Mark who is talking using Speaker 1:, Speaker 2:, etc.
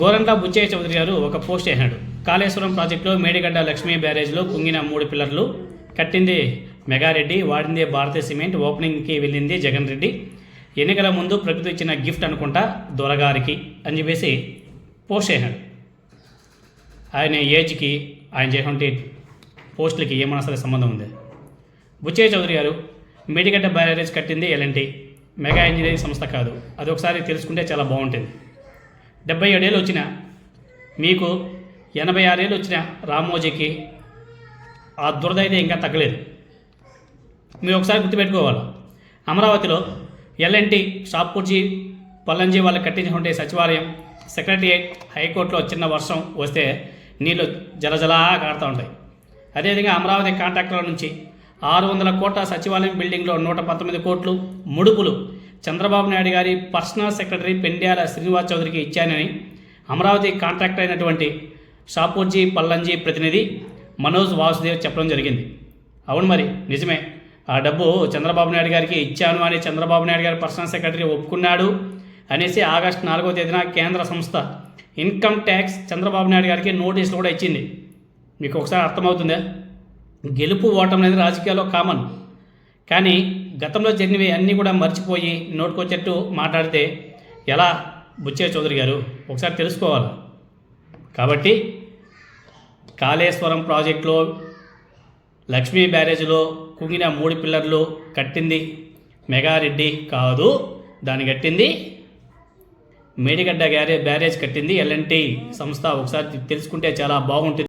Speaker 1: గోరంట్ల బుచ్చయ్య చౌదరి గారు ఒక పోస్ట్ వేసినాడు కాళేశ్వరం ప్రాజెక్టులో మేడిగడ్డ లక్ష్మీ బ్యారేజ్లో కుంగిన మూడు పిల్లర్లు కట్టింది మెగారెడ్డి వాడింది భారతీయ సిమెంట్ ఓపెనింగ్కి వెళ్ళింది జగన్ రెడ్డి. ఎన్నికల ముందు ప్రకృతి ఇచ్చిన గిఫ్ట్ అనుకుంటా దొరగారికి అని చెప్పేసి పోస్ట్ చేసినాడు ఆయన ఏజ్కి ఆయన చేసినటువంటి పోస్టులకి ఏమైనా సరే సంబంధం ఉంది? బుచ్చయ్య చౌదరి గారు మేడిగడ్డ బ్యారేజ్ కట్టింది ఎలాంటి మెగా ఇంజనీరింగ్ సంస్థ కాదు. అది ఒకసారి తెలుసుకుంటే చాలా బాగుంటుంది. డెబ్బై ఏడేళ్ళు వచ్చిన. మీకు ఎనభై ఆరేళ్ళు వచ్చిన రామోజీకి ఆ దురద అయితే ఇంకా తగ్గలేదు. మీరు ఒకసారి గుర్తుపెట్టుకోవాలి. అమరావతిలో ఎల్ఎన్టీ షాపూర్జీ పల్లంజీ వాళ్ళు కట్టించుకుంటే సచివాలయం సెక్రటరియేట్ హైకోర్టులో చిన్న వర్షం వస్తే నీళ్ళు జలజలా కారుతూ ఉంటాయి. అదేవిధంగా అమరావతి కాంట్రాక్టర్ల నుంచి ఆరు వందల కోట్ల సచివాలయం బిల్డింగ్లో నూట పంతొమ్మిది కోట్లు ముడుపులు చంద్రబాబు నాయుడు గారి పర్సనల్ సెక్రటరీ పెండ్యాల శ్రీనివాస్ చౌదరికి ఇచ్చానని అమరావతి కాంట్రాక్టర్ అయినటువంటి షాపూర్జీ పల్లంజీ ప్రతినిధి మనోజ్ వాసుదేవ్ చెప్పడం జరిగింది. అవును మరి నిజమే. ఆ డబ్బు చంద్రబాబు నాయుడు గారికి ఇచ్చాను అని చంద్రబాబు నాయుడు గారి పర్సనల్ సెక్రటరీ ఒప్పుకున్నాడు అనేసి ఆగస్టు నాలుగో తేదీన కేంద్ర సంస్థ ఇన్కమ్ ట్యాక్స్ చంద్రబాబు నాయుడు గారికి నోటీసులు కూడా ఇచ్చింది. మీకు ఒకసారి అర్థమవుతుందా? గెలుపు ఓటం అనేది రాజకీయాల్లో కామన్. కానీ గతంలో జరిగినవి అన్నీ కూడా మర్చిపోయి నోటుకొచ్చేట్టు మాట్లాడితే ఎలా బుచ్చయ్య చౌదరి గారు? ఒకసారి తెలుసుకోవాలి? కాబట్టి కాళేశ్వరం ప్రాజెక్టులో లక్ష్మీ బ్యారేజ్లో కుంగిన మూడు పిల్లర్లు కట్టింది మెగారెడ్డి కాదు దాన్ని కట్టింది మేడిగడ్డ గ్యారే బ్యారేజ్ కట్టింది ఎల్ఎన్టీ సంస్థ. ఒకసారి తెలుసుకుంటే చాలా బాగుంటుంది.